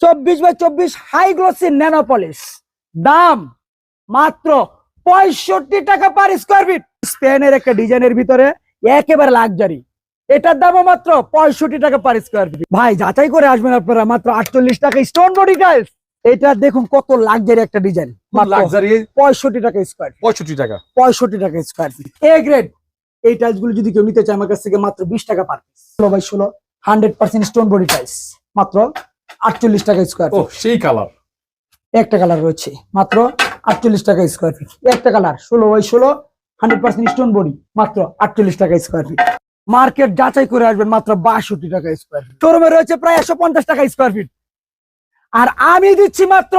চব্বিশ বাই চব্বিশ high glossy দাম মাত্র পঁয়ষট্টি টাকা পার স্কোয়ার ফিট স্পেনের একটা ডিজাইনের ভিতরে একেবারে লাক্সারি এটার দামও মাত্র পঁয়ষট্টি টাকা পার স্কোয়ার ফিট ভাই যাচাই করে আসবেন আপনারা মাত্র আটচল্লিশ টাকা। স্টোন বডি টাইলস এটা দেখুন কত লাক্সারি একটা ডিজাইন লাক্সারি পঁয়ষট্টি টাকা স্কোয়ার পঁয়ষট্টি টাকা। পঁয়ষট্টি টাকা স্কোয়ার ফিট এ গ্রেড এই টাইলসগুলো যদি কেউ নিতে চায় আমার কাছ থেকে মাত্র বিশ টাকা পার ষোলো বাই ষোলো hundred percent stone body tiles মাত্র আটচল্লিশ টাকা স্কোয়ার ও সেই কালার একটা কালার রয়েছে মাত্র আটচল্লিশ টাকা স্কোয়ার ফিট একটা কালার ষোলো বাই ষোলো হান্ড্রেড পার্সেন্ট স্টোন বডি মাত্র আটচল্লিশ টাকা স্কোয়ার ফিট মার্কেট যাচাই করে আসবেন মাত্র বাষট্টি টাকা স্কোয়ার ফিট শোরুমে রয়েছে প্রায় একশো পঞ্চাশ টাকা স্কোয়ার ফিট আর আমি দিচ্ছি মাত্র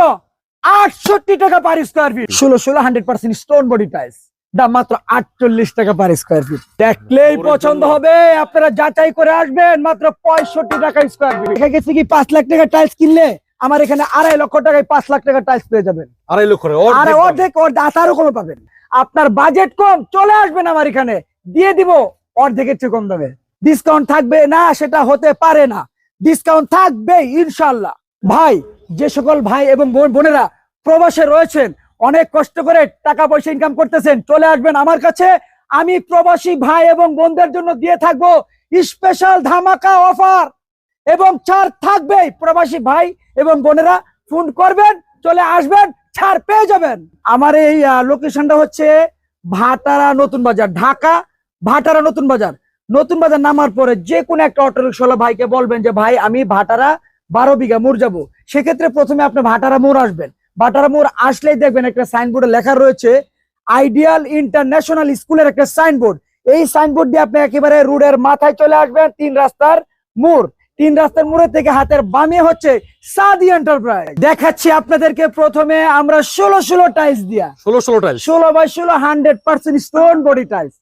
আটষট্টি টাকা পার স্কোয়ার ফিট ষোলো ষোলো hundred percent stone body tiles দাম মাত্র আটচল্লিশ টাকা পার স্কোয়ার ফিট দেখলেই পছন্দ হবে আপনারা যাচাই করে আসবেন মাত্র পঁয়ষট্টি টাকা স্কোয়ার ফিট দেখা গেছে কি পাঁচ লাখ টাকা টাইলস কিনলে আমার এখানে আড়াই লক্ষ টাকায় পাঁচ লাখ টাকা টাইলস পেয়ে যাবেন। আড়াই লক্ষ আরে অর্ধেক ওর দাতারও কমে পাবেন। আপনার বাজেট কম চলে আসবেন আমার এখানে। দিয়ে দিব অর্ধেকের চেয়ে কম দামে। ডিসকাউন্ট থাকবে না সেটা হতে পারে না। ডিসকাউন্ট থাকবে ইনশাল্লাহ ভাই যে সকল ভাই এবং বোন- বোনেরা প্রবাসে রয়েছেন অনেক কষ্ট করে টাকা পয়সা ইনকাম করতেছেন, চলে আসবেন আমার কাছে। আমি প্রবাসী ভাই এবং বোনদের জন্য দিয়ে থাকব স্পেশাল ধামাকা অফার এবং ছাড় থাকবেই। প্রবাসী ভাই এবং বোনেরা ফোন করবেন, চলে আসবেন, ছাড় পেয়ে যাবেন। আমার এই লোকেশনটা হচ্ছে ভাটারা নতুন বাজার, ঢাকা ভাটারা নতুন বাজার। নতুন বাজার নামার পরে যে কোনো একটা অটো রিক্সাওয়ালা ভাইকে বলবেন যে, ভাই, আমি ভাটারা বারো বিঘা মোড় যাব। সেক্ষেত্রে প্রথমে আপনি ভাটারা মোড় আসবেন। ভাটারা মোড় আসলেই দেখবেন একটা সাইনবোর্ডে লেখা রয়েছে আইডিয়াল ইন্টারন্যাশনাল স্কুলের একটা সাইনবোর্ড এই সাইনবোর্ড দিয়ে আপনি একেবারে রোডের মাথায় চলে আসবেন তিন রাস্তার মোড়। তিন রাস্তার মোড়ে থেকে হাতের বামে হচ্ছে সাদি এন্টারপ্রাইজ দেখাচ্ছি আপনাদেরকে প্রথমে আমরা ষোলো ষোলো টাইলস দিয়া। ষোলো ষোলো টাইলস ষোলো বাই ষোলো hundred percent stone body tiles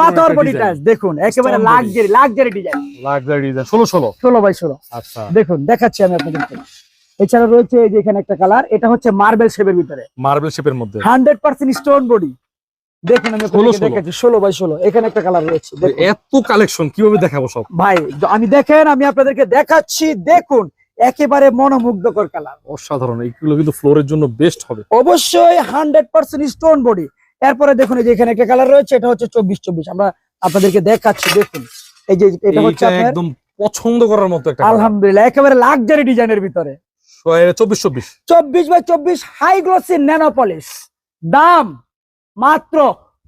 পাথর বডি টাইলস দেখুন একেবারে luxury luxury design luxury design ষোলো ষোলো। ষোলো বাই ষোলো। আচ্ছা। দেখুন দেখাচ্ছি আমি আপনাদেরকে। এছাড়া রয়েছে এই যে এখানে একটা কালার এটা হচ্ছে মার্বেল শেপের ভিতরে। মার্বেল শেপের মধ্যে। Hundred percent stone body. দেখুন আমি আপনাদেরকে 16 ষোলো। বাই ষোলো। এখানে একটা কালার রয়েছে এত কালেকশন কীভাবে দেখাবো সব? ভাই আমি দেখেন আমি আপনাদেরকে দেখাচ্ছি দেখুন একেবারে মনোমুগ্ধকর কালার। অসাধারণ এইগুলো কিন্তু ফ্লোরের জন্য বেস্ট হবে। অবশ্যই হান্ড্রেড পার্সেন্ট স্টোন বডি। এরপরে দেখুন এই যে এখানে একটা কালার রয়েছে এটা হচ্ছে চব্বিশ চব্বিশ। আমরা আপনাদেরকে দেখাচ্ছি দেখুন। এই যে এটা হচ্ছে একদম পছন্দ করার মতো একটা আলহামদুলিল্লাহ একেবারে লাক্সারি ডিজাইনের ভিতরে। চব্বিশ চব্বিশ। চব্বিশ বাই চব্বিশ হাই গ্লোসি ন্যানোপলিশ। দাম মাত্র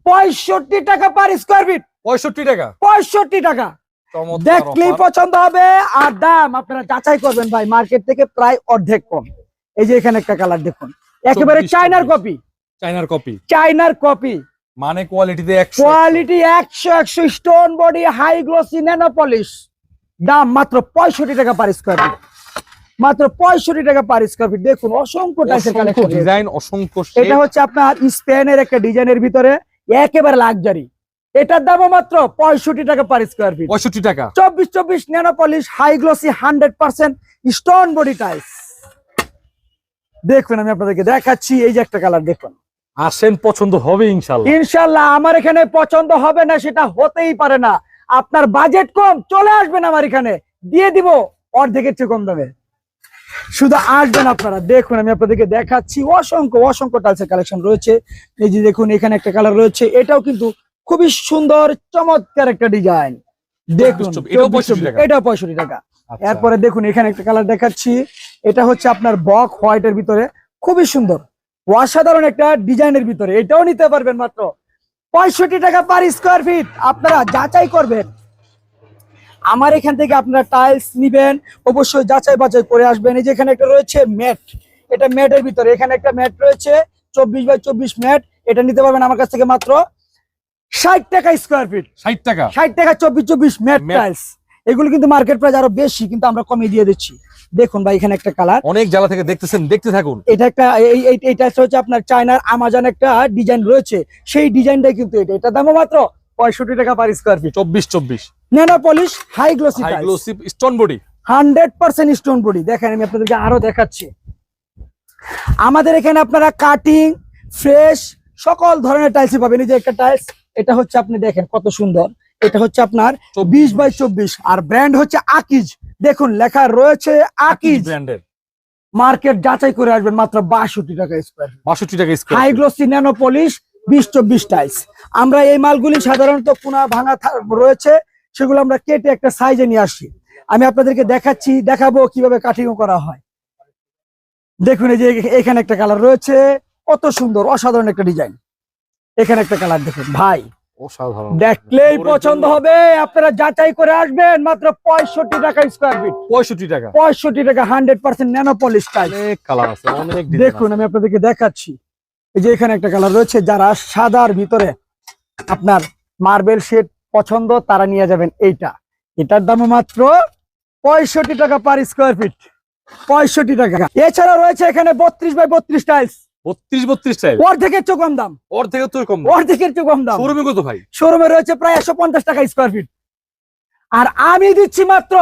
পঁয়ষট্টি টাকা পার স্কোয়ার ফিট পঁয়ষট্টি টাকা। পঁয়ষট্টি টাকা। দেখলেই পছন্দ হবে। আর দাম আপনারা যাচাই করবেন ভাই মার্কেট থেকে প্রায় অর্ধেক কম। এই যে এখানে একটা কালার দেখুন। একেবারে 24, চাইনার কপি চাইনার কপি চাইনার কপি মানে কোয়ালিটিতে কোয়ালিটি একশো একশো stone body high glossy nano polish দাম মাত্র পঁয়ষট্টি টাকা পার স্কোয়ার ফিট মাত্র পঁয়ষট্টি টাকা পার স্কোয়ার ফিট দেখুন অসংখ্য টাইসের কালেকশন ডিজাইন অসংখ্য এটা হচ্ছে আপনার স্পেনের একটা ডিজাইনের ভিতরে একেবারে লাক্সারি এটার দামও মাত্র পঁয়ষট্টি টাকা পার স্কোয়ার ফিট পঁয়ষট্টি টাকা। চব্বিশ চব্বিশ nano polish high glossy hundred percent stone body tiles দেখুন আমি আপনাদেরকে দেখাচ্ছি এই যে একটা কালার দেখুন। আসেন পছন্দ হবে ইনশাল্লাহ। ইনশাল্লাহ আমার এখানে পছন্দ হবে না সেটা হতেই পারে না। আপনার বাজেট কম চলে আসবেন আমার এখানে। দিয়ে দিব অর্ধেকের চেয়ে কম দামে। শুধু আসবেন আপনারা। দেখুন আমি আপনাদেরকে দেখাচ্ছি অসংখ্য অসংখ্য টাইলসের কালেকশন রয়েছে। এই যে দেখুন এখানে একটা কালার রয়েছে। এটাও কিন্তু খুবই সুন্দর চমৎকার একটা ডিজাইন দেখুন 24, এটাও 65 টাকা। পঁয়ষট্টি টাকা। আচ্ছা। এরপরে দেখুন এখানে একটা কালার দেখাচ্ছি। এটা হচ্ছে আপনার বক হোয়াইটের ভিতরে। খুবই সুন্দর। অসাধারণ একটা ডিজাইনের ভিতরে। এটাও নিতে পারবেন মাত্র পঁয়ষট্টি টাকা পার স্কোয়ার ফিট আপনারা যাচাই করবেন। আমার এখান থেকে আপনারা টাইলস নিবেন অবশ্যই যাচাই বাছাই করে আসবেন। এই যে এখানে একটা রয়েছে ম্যাট এটা ম্যাটের ভিতরে। এখানে একটা ম্যাট রয়েছে চব্বিশ বাই চব্বিশ ম্যাট এটা নিতে পারবেন আমার কাছ থেকে মাত্র ষাট টাকা স্কোয়ার ফিট ষাট টাকা? ষাট টাকা চব্বিশ চব্বিশ ম্যাট টাইলস এগুলো কিন্তু মার্কেট প্রাইস আরও বেশি কিন্তু আমরা কমিয়ে দিয়ে দিচ্ছি। দেখুন ভাই এখানে একটা কালার অনেক জ্বালা থেকে দেখতেছেন দেখতে থাকুন। এটা একটা এই এই এই টাইলস হচ্ছে আপনার চায়নার আমাজন একটা ডিজাইন রয়েছে। সেই ডিজাইনটাই কিন্তু এটা। এটা দামও মাত্র পঁয়ষট্টি টাকা পার স্কোয়ার ফিট চব্বিশ চব্বিশ। Nano polish high glossy high glossy stone body hundred percent stone body দেখেন আমি আপনাদেরকে আরও দেখাচ্ছি। আমাদের এখানে আপনারা কাটিং ফ্রেশ সকল ধরনের টাইলসই পাবেন। এই যে একটা টাইলস এটা হচ্ছে আপনি দেখেন কত সুন্দর। এটা হচ্ছে আপনার বিশ বাই চব্বিশ। আর ব্র্যান্ড হচ্ছে আকিজ। দেখুন লেখা রয়েছে আকিজ। ব্র্যান্ডের মার্কেট যাচাই করে আসবেন মাত্র বাষট্টি টাকা স্কোয়ার বাষট্টি টাকা square high glossy nano polish বিশ চব্বিশ টাইলস আমরা এই মালগুলি সাধারণত কোনা ভাঙা রয়েছে সেগুলো আমরা কেটে একটা সাইজে নিয়ে আসি। আমি আপনাদেরকে দেখাচ্ছি দেখাবো কীভাবে কাটিং করা হয়। দেখুন এই যে এখানে একটা কালার রয়েছে কত সুন্দর অসাধারণ একটা ডিজাইন এখানে একটা কালার দেখুন ভাই। দেখলেই পছন্দ হবে আপনারা যাচাই করে আসবেন মাত্র পঁয়ষট্টি টাকা স্কোয়ার ফিট পঁয়ষট্টি টাকা। পঁয়ষট্টি টাকা hundred percent nano polish colour আছে দেখুন আমি আপনাদেরকে দেখাচ্ছি। এই যে এখানে একটা কালার রয়েছে যারা সাদার ভিতরে আপনার মার্বেল শেড পছন্দ তারা নিয়ে যাবেন এইটা। এটার দাম মাত্র পঁয়ষট্টি টাকা পার স্কোয়ার ফিট পঁয়ষট্টি টাকা। এছাড়া রয়েছে এখানে বত্রিশ বাই বত্রিশ টাইলস বত্রিশ বত্রিশ অর্ধেকের চেয়ে কম দাম। কম অর্ধেকের চেয়ে কম দাম। শোরুমে কত ভাই? শোরুমে রয়েছে প্রায় একশো পঞ্চাশ টাকা স্কোয়ার ফিট আর আমি দিচ্ছি মাত্র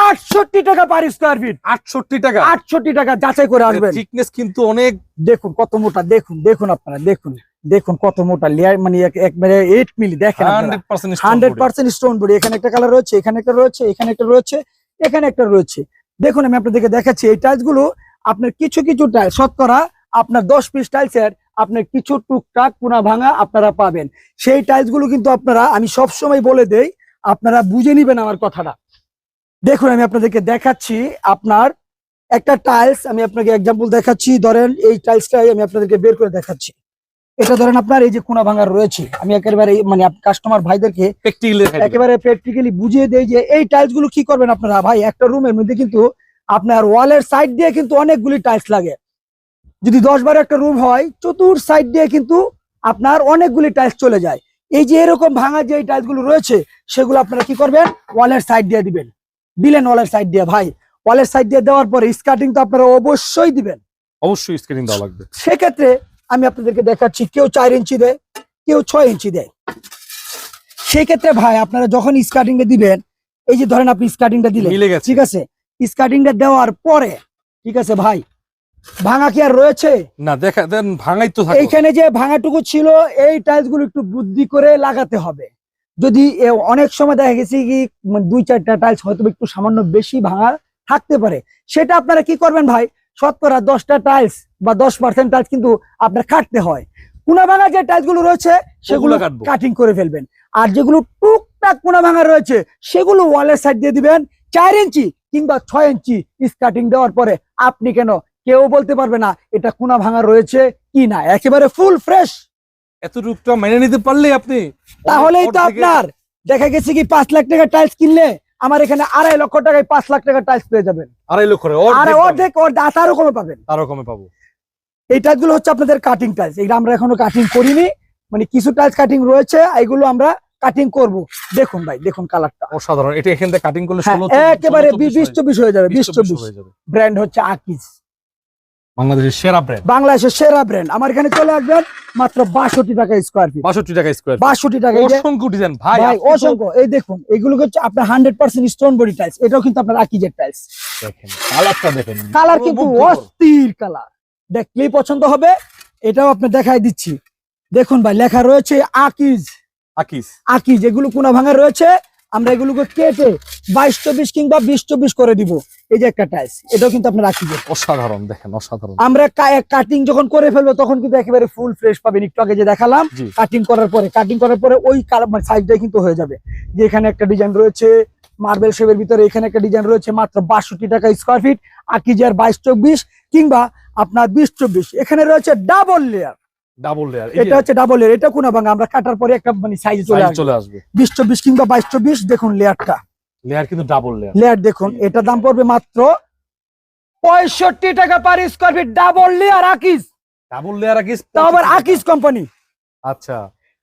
আটষট্টি টাকা পার স্কোয়ার ফিট আটষট্টি টাকা? আটষট্টি টাকা যাচাই করে আসবেন। থিকনেস কিন্তু অনেক দেখুন কত মোটা দেখুন দেখুন আপনারা দেখুন দেখুন কত মোটা। লেয়ার মানে এক- একবারে এইট মিলি দেখেন হান্ড্রেড পার্সেন্ট স্টোন বডি এখানে একটা কালার রয়েছে এখানে একটা রয়েছে এখানে একটা রয়েছে এখানে একটা রয়েছে। দেখুন আমি আপনাদেরকে দেখাচ্ছি এই টাইলসগুলো আপনার কিছু কিছু টাইলস শতকরা আপনার দশ পিস টাইলস এর আপনার কিছু টুকটাক পুনা ভাঙা আপনারা পাবেন। সেই টাইলসগুলো কিন্তু আপনারা আমি সবসময় বলে দেই আপনারা বুঝে নিবেন আমার কথাটা। দেখুন আমি আপনাদেরকে দেখাচ্ছি আপনার একটা টাইলস আমি আপনাকে এক্সাম্পল দেখাচ্ছি ধরেন এই টাইলসটাই আমি আপনাদেরকে বের করে দেখাচ্ছি। এটা ধরেন আপনার এই যে কোনা ভাঙার রয়েছে আমি একেবারে মানে কাস্টমার ভাইদেরকে একেবারে প্র্যাকটিক্যালি বুঝিয়ে দেয় যে এই টাইলসগুলো কি করবেন আপনারা? ভাই একটা রুমের মধ্যে কিন্তু আপনার ওয়ালের সাইড দিয়ে কিন্তু অনেকগুলি টাইলস লাগে। যদি দশ বারো একটা রুম হয় চতুর সাইড দিয়ে কিন্তু আপনার অনেকগুলি টাইলস চলে যায়। এই যে এরকম ভাঙা যে টাইলসগুলো রয়েছে সেগুলো আপনারা কি করবেন? ওয়ালের সাইড দিয়ে দিবেন। দিলেন ওয়ালের সাইড দিয়ে। ভাই ওয়ালের সাইড দিয়ে দেওয়ার পরে স্কার্টিং তো আপনারা অবশ্যই দিবেন। অবশ্যই স্ক্রিনিং দেওয়া লাগবে। সেক্ষেত্রে আমি আপনাদেরকে দেখাচ্ছি কেউ চার ইঞ্চি দেয় কেউ ছয় ইঞ্চি দেয়। সেক্ষেত্রে ভাই আপনারা যখন স্কার্টিংটা দিবেন এই যে ধরেন আপনি স্কার্টিংটা দিলেন ঠিক আছে? স্কার্টিংটা দেওয়ার পরে ঠিক আছে ভাই ভাঙা কি আর রয়েছে? না দেখা দেন ভাঙাই তো থাকে। এইখানে যে ভাঙাটুকু ছিল এই টাইলসগুলো একটু বুদ্ধি করে লাগাতে হবে। যদি অনেক সময় দেখা গেছে কি মানে দুই চারটা টাইলস হয়তো একটু সামান্য বেশি ভাঙা থাকতে পারে। সেটা আপনারা কি করবেন ভাই? শতকরা দশটা টাইলস বা দশ পার্সেন্ট টাইলস কিন্তু আপনার কাটতে হয়। কোনা ভাঙা যে টাইলসগুলো রয়েছে সেগুলো কাটিং করে ফেলবেন। আর যেগুলো টুকটাক কোনা ভাঙা রয়েছে সেগুলো ওয়ালের সাইড দিয়ে দিবেন। চার ইঞ্চি কিংবা ছয় ইঞ্চি স্কার্টিং দেওয়ার পরে আপনি কেন কেউ বলতে পারবে না এটা কোনা ভাঙা রয়েছে কি না? একেবারে ফুল ফ্রেশ এত রূপটা মেনে নিতে পারলে আপনি? তাহলেই তো আপনার। দেখা গেছে কি পাঁচ লাখ টাকা টাইলস কিনলে আমার এখানে আড়াই লক্ষ টাকায় পাঁচ লাখ টাকা টাইলস পেয়ে যাবেন। আড়াই লক্ষ আর অর্ধেক অর্ধেক আরও কমে পাবেন। আরও কমে পাবো। এই টাইলসগুলো হচ্ছে আপনাদের কাটিং টাইলস এগুলো আমরা এখনও কাটিং করিনি। মানে কিছু টাইলস কাটিং রয়েছে এগুলো আমরা কাটিং করব। দেখুন ভাই দেখুন কালারটা অসাধারণ। এটা এখান থেকে কাটিং করলে হ্যাঁ, একেবারে বিশ চব্বিশ হয়ে যাবে বিশ চব্বিশ হয়ে যাবে। ব্র্যান্ড হচ্ছে আকিজ বাংলাদেশের সেরা ব্র্যান্ড বাংলাদেশের সেরা ব্র্যান্ড আমার এখানে চলে আসবেন মাত্র বাষট্টি টাকা স্কোয়ার ফিট বাষট্টি টাকা স্কোয়ার বাষট্টি টাকা অসংখ্য ডিজাইন ভাই ভাই অসংখ্য। এই দেখুন এগুলো হচ্ছে আপনার hundred percent stone body tiles এটাও কিন্তু আপনার আকিজের টাইলস দেখেন কালারটা দেখেন। কালার কিন্তু অস্থির কালার দেখলেই পছন্দ হবে? এটাও আপনি দেখাই দিচ্ছি। দেখুন ভাই লেখা রয়েছে আকিজ। আকিস আকিজ এগুলো কোনা ভাঙা রয়েছে। আমরা এগুলোকে কেটে বাইশ চব্বিশ কিংবা বিশ চব্বিশ করে দিব। এই যে একটা টাইলস এটাও কিন্তু আপনার আকিজের অসাধারণ দেখেন অসাধারণ। আমরা কাটিং যখন করে ফেলব তখন কিন্তু একেবারে ফুল ফ্রেশ পাবেন। একটু আগে যে দেখালাম কাটিং করার পরে কাটিং করার পরে ওই কালার মানে সাইজটাই কিন্তু হয়ে যাবে। যে এখানে একটা ডিজাইন রয়েছে মার্বেল শেপের ভিতরে এখানে একটা ডিজাইন রয়েছে মাত্র বাষট্টি টাকা স্কোয়ার ফিট আকিজার বাইশ চব্বিশ কিংবা আপনার বিশ চব্বিশ এখানে রয়েছে ডাবল লেয়ার ডাবল লেয়ার এটা হচ্ছে ডাবল লেয়ার এটা কোনা ভাঙা আমরা কাটার পরে একটা মানে সাইজে চলে আসবে। চলে আসবে। বিশ চব্বিশ কিংবা বাইশ চব্বিশ দেখুন লেয়ারটা লেয়ার কিন্তু ডাবল লেয়ার লেয়ার দেখুন এটা দাম পড়বে মাত্র পঁয়ষট্টি টাকা per square feet double layer Akij double layer Akij তাও আবার আকিজ কোম্পানি আচ্ছা।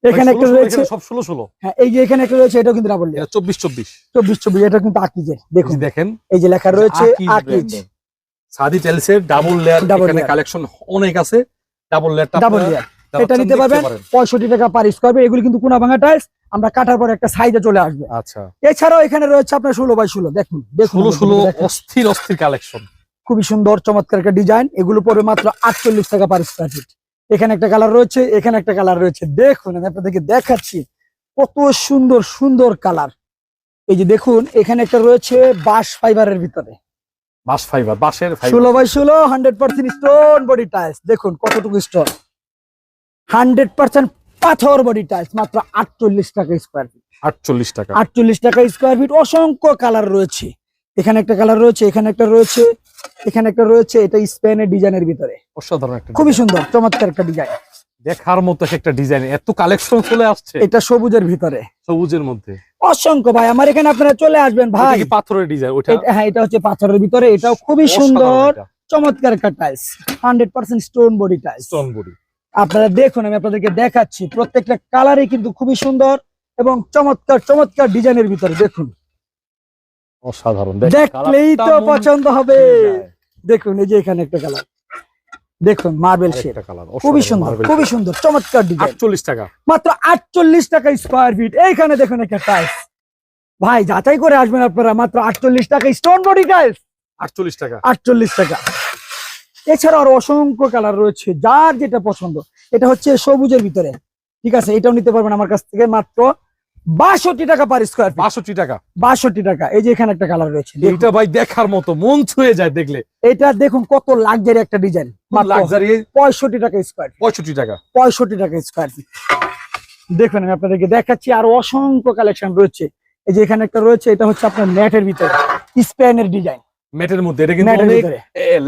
এখানে একটা রয়েছে সব ষোলো ষোলো। হ্যাঁ এই যে এখানে একটা রয়েছে এটাও কিন্তু ডাবল লেয়ার এটা চব্বিশ চব্বিশ। চব্বিশ চব্বিশ এটা কিন্তু আকিজের দেখুন দেখেন এই যে লেখা রয়েছে আকিজ সাদি টেলসের ডাবল লেয়ার এখানে কালেকশন অনেক আছে। ডাবল লেয়ারটা ডাবল লেয়ার এটা নিতে পারবেন পঁয়ষট্টি টাকা পার স্কোয়ার ফিট এগুলো কিন্তু কোনা ভাঙা টাইলস আমরা কাটার পর একটা সাইজে চলে আসবে। আচ্ছা। এছাড়াও এখানে রয়েছে আপনার ষোলো বাই ষোলো দেখুন ষোলো ষোলো অস্থির অস্থির কালেকশন খুবই সুন্দর চমৎকার একটা ডিজাইন এগুলো পড়বে মাত্র আটচল্লিশ টাকা পার স্কোয়ার ফিট এখানে একটা কালার রয়েছে এখানে একটা কালার রয়েছে। দেখুন আমি আপনাদেরকে দেখাচ্ছি কত সুন্দর সুন্দর কালার এই যে দেখুন এখানে একটা রয়েছে বাঁশ ফাইবারের ভিতরে। বাঁশ ফাইবার বাঁশের ষোলো বাই ষোলো hundred percent stone body tiles দেখুন কতটুকু স্টোন হান্ড্রেড পার্সেন্ট পাথর বডি টাইলস মাত্র আটচল্লিশ টাকা স্কোয়ার ফিট আটচল্লিশ টাকা। আটচল্লিশ টাকা স্কোয়ার ফিট অসংখ্য কালার রয়েছে। এখানে একটা কালার রয়েছে এখানে একটা রয়েছে এখানে একটা রয়েছে এটা স্পেনের ডিজাইনের ভিতরে। অসাধারণ একটা খুবই সুন্দর চমৎকার একটা ডিজাইন দেখার মতো একটা ডিজাইন এত কালেকশন চলে আসছে। এটা সবুজের ভিতরে। সবুজের মধ্যে। অসংখ্য ভাই আমার এখানে আপনারা চলে আসবেন ভাই। পাথরের ডিজাইন ওটা হ্যাঁ এটা হচ্ছে পাথরের ভিতরে এটাও খুবই সুন্দর চমৎকার একটা tiles hundred percent stone body tiles stone body আপনারা দেখুন আমি আপনাদেরকে দেখাচ্ছি প্রত্যেকটা কালারই কিন্তু খুবই সুন্দর এবং চমৎকার চমৎকার ডিজাইনের ভিতরে দেখুন। অসাধারণ দেখলেই তো পছন্দ হবে। দেখুন এই যে এখানে একটা কালার দেখুন মার্বেল শেড খুবই সুন্দর খুবই সুন্দর চমৎকার ডিজাইন আটচল্লিশ টাকা। মাত্র আটচল্লিশ টাকা স্কোয়ার ফিট এইখানে দেখুন একটা টাইলস ভাই যাচাই করে আসবেন আপনারা মাত্র আটচল্লিশ টাকা। স্টোন বডি টাইলস আটচল্লিশ টাকা। আটচল্লিশ টাকা। এছাড়া আরও অসংখ্য কালার রয়েছে যার যেটা পছন্দ। এটা হচ্ছে সবুজের ভিতরে। ঠিক আছে? এটাও নিতে পারবেন আমার কাছ থেকে মাত্র বাষট্টি টাকা পার স্কোয়ার বাষট্টি টাকা। বাষট্টি টাকা। এই যে এখানে একটা কালার রয়েছে এটা ভাই দেখার মতো মন ছুঁয়ে যায় দেখলে। এটা দেখুন কত লাক্সারি একটা ডিজাইন লাক্সারি পঁয়ষট্টি টাকা স্কোয়ার পঁয়ষট্টি টাকা। পঁয়ষট্টি টাকা স্কোয়ার ফিট দেখুন আমি আপনাদেরকে দেখাচ্ছি আর অসংখ্য কালেকশন রয়েছে। এই যে এখানে একটা রয়েছে এটা হচ্ছে আপনার নেটের ভিতরে স্পেনের ডিজাইন ম্যাটের মধ্যে এটা কিন্তু অনেক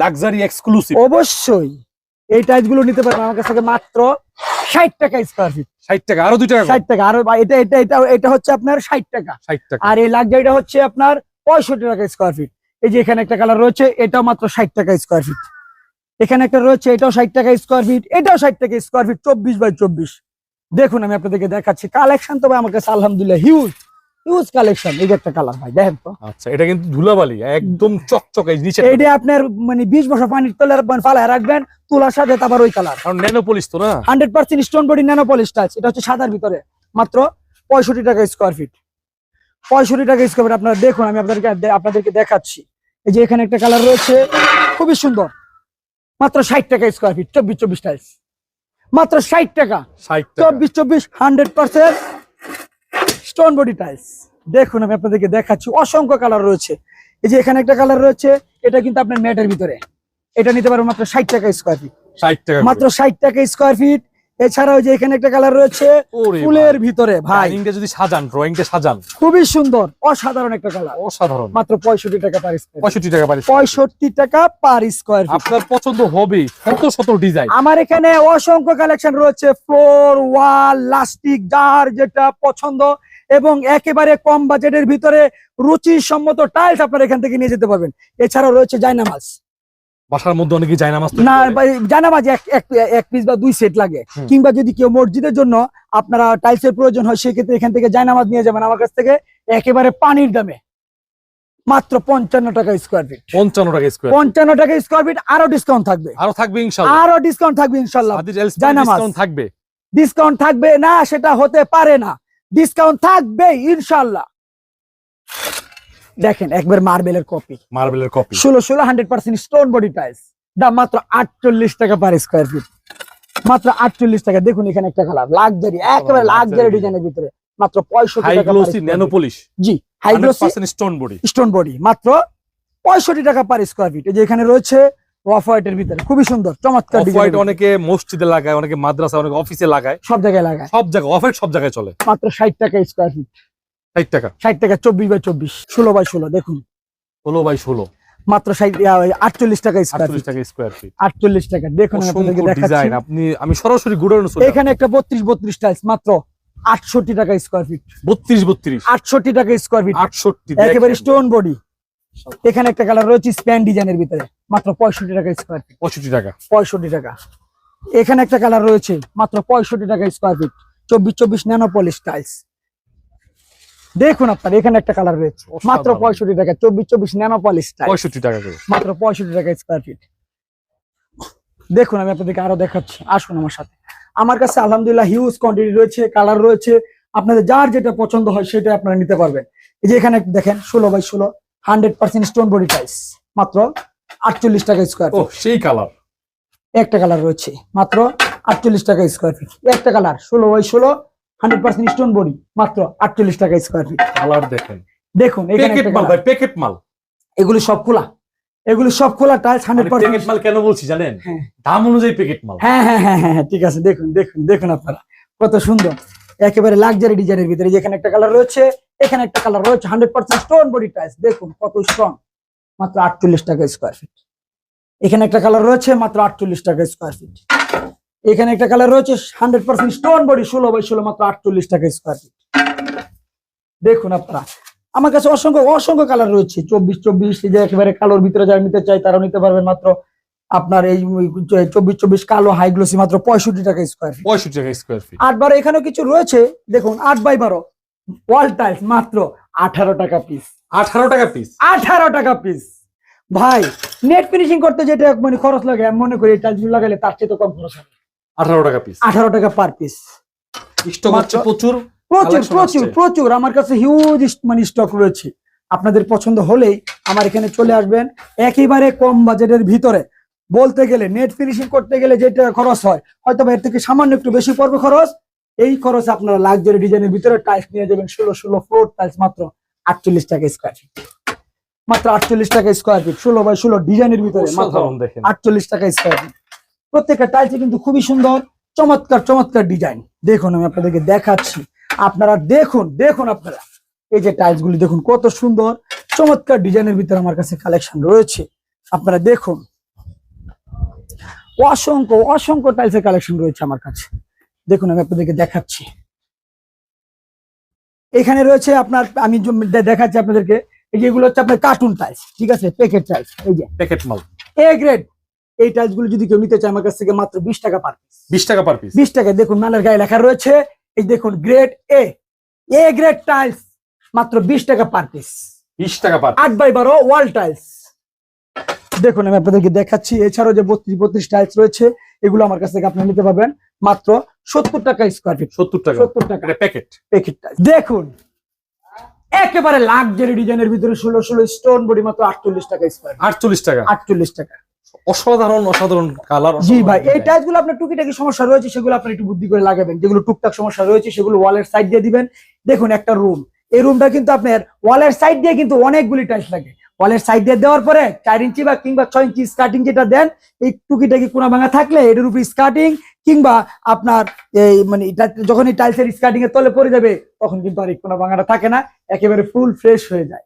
লাক্সারি এক্সক্লুসিভ অবশ্যই। এই টাইলসগুলো নিতে পারবেন আমার কাছে মাত্র ষাট টাকা স্কোয়ার ফিট ষাট টাকা আরও দুই টাকা ষাট টাকা আর এটা এটা এটা এটা হচ্ছে আপনার ষাট টাকা। ষাট টাকা। আর এই লাক্সারিটা হচ্ছে আপনার পঁয়ষট্টি টাকা স্কোয়ার ফিট এই যে এখানে একটা কালার রয়েছে এটাও মাত্র ষাট টাকা স্কোয়ার ফিট এখানে একটা রয়েছে এটাও ষাট টাকা স্কোয়ার ফিট এটাও ষাট টাকা স্কোয়ার ফিট চব্বিশ বাই চব্বিশ। দেখুন আমি আপনাদেরকে দেখাচ্ছি। কালেকশন তো ভাই আমার কাছে আলহামদুলিল্লাহ হিউজ হিউজ কালেকশন এই যে একটা কালার ভাই দেখেন তো। আচ্ছা এটা কিন্তু ধুলাবালি একদম চকচকে নিচে এইটা আপনার মানে বিশ বছর পানির তলে ফালায় রাখবেন তুলার সাথে আবার ওই কালার কারণ ন্যানোপলিশ তো না? Hundred percent stone body nano polish tiles এটা হচ্ছে সাদার ভিতরে। মাত্র পঁয়ষট্টি টাকা স্কোয়ার ফিট পঁয়ষট্টি টাকা স্কোয়ার ফিট আপনারা দেখুন আমি আপনাদেরকে আপনাদেরকে দেখাচ্ছি। এই যে এখানে একটা কালার রয়েছে খুবই সুন্দর। মাত্র ষাট টাকা স্কোয়ার ফিট চব্বিশ চব্বিশ টাইলস মাত্র ষাট টাকা। ষাট টাকা। চব্বিশ চব্বিশ hundred percent stone body tiles দেখুন আমি আপনাদেরকে দেখাচ্ছি অসংখ্য কালার রয়েছে। এই যে এখানে একটা কালার রয়েছে এটা কিন্তু আপনার ম্যাটের ভিতরে। এটা নিতে পারবেন মাত্র ষাট টাকা স্কোয়ার ফিট ষাট টাকা মাত্র ষাট টাকা স্কোয়ার ফিট এছাড়াও যে এখানে একটা কালার রয়েছে ফুলের ভিতরে ভাই। যদি সাজান ড্রয়িংটা সাজান। খুবই সুন্দর অসাধারণ একটা কালার অসাধারণ। মাত্র পঁয়ষট্টি টাকা পার পঁয়ষট্টি টাকা পারি পঁয়ষট্টি টাকা পার স্কোয়ার ফিট আপনার পছন্দ হবে শত শত ডিজাইন আমার এখানে অসংখ্য কালেকশন রয়েছে ফ্লোর ওয়াল লাস্টিক যার যেটা পছন্দ। এবং একেবারে কম বাজেটের ভিতরে রুচি সম্মত টাইলস আপনারা এখান থেকে নিয়ে যেতে পারবেন। এছাড়াও রয়েছে জায়নামাজ বাসার মধ্যে অনেকে যায় নামাজ না জায়নামাজ এক পিস বা দুই সেট লাগে। কিংবা যদি কেউ মসজিদের জন্য আপনারা টাইলসের প্রয়োজন হয় সেক্ষেত্রে এখান থেকে জায়নামাজ নিয়ে যাবেন আমার কাছ থেকে একেবারে পানির দামে। মাত্র পঞ্চান্ন টাকা স্কোয়ার ফিট পঞ্চান্ন টাকা স্কোয়ার পঞ্চান্ন টাকা স্কোয়ার ফিট আরও ডিসকাউন্ট থাকবে। আরও থাকবে আরও ডিসকাউন্ট থাকবে ইনশাল্লাহ। জায়নামাজ। থাকবে। ডিসকাউন্ট থাকবে? না সেটা হতে পারে না। ডিসকাউন্ট থাকবে ইনশাল্লাহ দেখেন একবার মার্বেলের কপি মার্বেলের কপি ষোলো ষোলো hundred percent stone body tiles দাম মাত্র আটচল্লিশ টাকা পার স্কোয়ার ফিট মাত্র আটচল্লিশ টাকা। দেখুন এখানে একটা কালার লাক্সারি একেবারে luxury লাক্সারি ডিজাইনের ভিতরে। মাত্র পঁয়ষট্টি টাকা ন্যানোপলিশ জি high hundred glossy percent stone body stone body মাত্র পঁয়ষট্টি টাকা পার স্কোয়ার ফিট এই যে এখানে রয়েছে অফ হোয়াইটের ভিতরে। খুবই সুন্দর চমৎকার অফ হোয়াইট অনেকে মসজিদে লাগায় অনেকে মাদ্রাসা অনেকে অফিসে লাগায়। সব জায়গায় লাগায়। সব জায়গায় অফ হোয়াইট সব জায়গায় চলে। মাত্র ষাট টাকা স্কোয়ার ফিট ষাট টাকা। ষাট টাকা চব্বিশ বাই চব্বিশ ষোলো বাই ষোলো দেখুন। ষোলো বাই ষোলো। মাত্র ষাট আটচল্লিশ টাকা স্কোয়ার আটচল্লিশ টাকা স্কোয়ার ফিট আটচল্লিশ টাকা দেখুন আপনাদেরকে দেখাচ্ছি। আপনি আমি সরাসরি গুড়ানো এখানে একটা বত্রিশ বত্রিশ টাইলস মাত্র আটষট্টি টাকা স্কোয়ার ফিট বত্রিশ বত্রিশ। আটষট্টি টাকা স্কোয়ার ফিট আটষট্টি একেবারে স্টোন বডি এখানে একটা কালার রয়েছে স্প্যান ডিজাইনের ভিতরে। মাত্র পঁয়ষট্টি টাকা স্কোয়ার ফিট পঁয়ষট্টি টাকা। পঁয়ষট্টি টাকা। এখানে একটা কালার রয়েছে মাত্র পঁয়ষট্টি টাকা স্কোয়ার ফিট চব্বিশ চব্বিশ ন্যানো পলিশ টাইলস দেখুন আপনার এখানে একটা কালার রয়েছে মাত্র পঁয়ষট্টি টাকা চব্বিশ চব্বিশ ন্যানো পলিশ টাইলস পঁয়ষট্টি টাকা করে। মাত্র পঁয়ষট্টি টাকা স্কোয়ার ফিট দেখুন আমি আপনাদেরকে আরও দেখাচ্ছি আসুন আমার সাথে। আমার কাছে আলহামদুলিল্লাহ হিউজ কোয়ান্টিটি রয়েছে কালার রয়েছে। আপনাদের যার যেটা পছন্দ হয় সেটা আপনারা নিতে পারবেন। এই যে এখানে দেখেন ষোলো বাই ষোলো hundred percent stone body tiles মাত্র আটচল্লিশ টাকা স্কোয়ার ও সেই কালার একটা কালার রয়েছে মাত্র আটচল্লিশ টাকা স্কোয়ার ফিট একটা কালার ষোলো বাই ষোলো হান্ড্রেড পার্সেন্ট স্টোন বডি মাত্র আটচল্লিশ টাকা স্কোয়ার ফিট কালার দেখেন। দেখুন প্যাকেট মাল colour। ভাই প্যাকেট মাল। এগুলি সব খোলা। এগুলো সব খোলা টাইলস হান্ড্রেড প্যাকেট পার্সেন্ট মাল কেন বলছি জানেন? হ্যাঁ। দাম অনুযায়ী প্যাকেট মাল। হ্যাঁ হ্যাঁ হ্যাঁ হ্যাঁ হ্যাঁ, ঠিক আছে দেখুন দেখুন দেখুন আপনারা। কত সুন্দর। একেবারে লাক্সারি ডিজাইনের ভিতরে যেখানে একটা কালার রয়েছে এখানে একটা কালার রয়েছে hundred percent stone body tiles দেখুন কত স্ট্রং মাত্র আটচল্লিশ টাকা স্কোয়ার ফিট এখানে একটা কালার রয়েছে মাত্র আটচল্লিশ টাকা স্কোয়ার ফিট এখানে একটা কালার রয়েছে হান্ড্রেড পার্সেন্ট স্টোন বডি ষোলো বাই ষোলো মাত্র আটচল্লিশ টাকা স্কোয়ার ফিট দেখুন আপনারা আমার কাছে অসংখ্য অসংখ্য কালার রয়েছে। চব্বিশ চব্বিশ যে একেবারে কালোর ভিতরে যারা নিতে চাই তারাও নিতে পারবেন মাত্র আপনার এই চব্বিশ চব্বিশ কালো হাইগ্লোসি মাত্র পঁয়ষট্টি টাকা স্কোয়ার ফিট পঁয়ষট্টি টাকা স্কোয়ার ফিট আট বারো এখানেও কিছু রয়েছে দেখুন আট বাই বারো ওয়াল টাইলস মাত্র আঠারো টাকা পিস আঠারো টাকা পিস আঠারো টাকা পিস ভাই নেট ফিনিশিং করতে যেটা মানে খরচ লাগে আমি মনে করি টাইলস লাগালে তার চেয়ে তো কম খরচ হবে। আঠারো টাকা পিস আঠারো টাকা পার পিস স্টক হচ্ছে প্রচুর প্রচুর প্রচুর প্রচুর। আমার কাছে হিউজ মানে স্টক রয়েছে। আপনাদের পছন্দ হলেই আমার এখানে চলে আসবেন। একেবারে কম বাজেটের ভিতরে। বলতে গেলে নেট ফিনিশিং করতে গেলে যেটা খরচ হয় হয়তো এর থেকে সামান্য একটু বেশি পড়বে খরচ। এই খরচ আপনারা লাক্সারি ডিজাইনের ভিতরে টাইলস নিয়ে যাবেন ষোলো ষোলো ফ্লোর টাইলস মাত্র। আটচল্লিশ টাকা স্কোয়ার ফিট মাত্র আটচল্লিশ টাকা স্কোয়ার ফিট ষোলো বাই ষোলো ডিজাইনের ভিতরে আটচল্লিশ টাকা স্কোয়ার ফিট প্রত্যেকটা টাইলসে কিন্তু খুবই সুন্দর চমৎকার চমৎকার ডিজাইন দেখুন আমি আপনাদেরকে দেখাচ্ছি। আপনারা দেখুন দেখুন আপনারা। এই যে টাইলস গুলি দেখুন কত সুন্দর চমৎকার ডিজাইনের ভিতরে আমার কাছে কালেকশন রয়েছে। আপনারা দেখুন। অসংখ্য অসংখ্য টাইলসের কালেকশন রয়েছে আমার কাছে। দেখুন আমি আপনাদেরকে দেখাচ্ছি। এখানে রয়েছে আপনার আমি দেখাচ্ছি আপনাদেরকে। এই যেগুলো হচ্ছে আপনার কার্টুন টাইলস ঠিক আছে? প্যাকেট টাইলস এই যে। প্যাকেট মাল এ গ্রেড এই টাইলসগুলো যদি কেউ নিতে চায় আমার কাছ থেকে মাত্র বিশ টাকা পার পিস বিশ টাকা পার পিস বিশ টাকা দেখুন মালের গায়ে লেখা রয়েছে। এই দেখুন grade A A grade tiles মাত্র বিশ টাকা পার পিস বিশ টাকা পার আট বাই বারো ওয়াল টাইলস দেখুন আমি আপনাদেরকে দেখাচ্ছি। এছাড়াও যে বত্রিশ বত্রিশ টাইলস রয়েছে এগুলো আমার কাছ থেকে আপনি নিতে পারবেন মাত্র সত্তর টাকা স্কোয়ার ফিট সত্তর টাকা। সত্তর টাকা। প্যাকেট প্যাকেট দেখুন একেবারে লাক্সারি ডিজাইনের ভিতরে ষোলো ষোলো স্টোন বডি মাত্র আটচল্লিশ টাকা স্কোয়ার আটচল্লিশ টাকা। আটচল্লিশ টাকা। অসাধারণ অসাধারণ কালার জি ভাই এই টাইলসগুলো আপনার টুকিটাকি সমস্যা রয়েছে সেগুলো আপনি একটু বুদ্ধি করে লাগাবেন। যেগুলো টুকটাক সমস্যা রয়েছে সেগুলো ওয়ালের সাইড দিয়ে দিবেন। দেখুন একটা রুম এই রুমটা কিন্তু আপনার ওয়ালের সাইড দিয়ে কিন্তু অনেকগুলি টাইলস লাগে। ওয়ালের সাইড দিয়ে দেওয়ার পরে চার ইঞ্চি বা কিংবা ছয় ইঞ্চি স্কার্টিং যেটা দেন, এই টুকিটাকি কোনা ভাঙা থাকলে এটার উপর স্কার্টিং কিংবা আপনার এই মানে যখন এই টাইলসের স্কার্টিং এর তলে পড়ে যাবে, তখন কিন্তু আর এই কোনা ভাঙাটা থাকে না। একেবারে ফুল ফ্রেশ হয়ে যায়।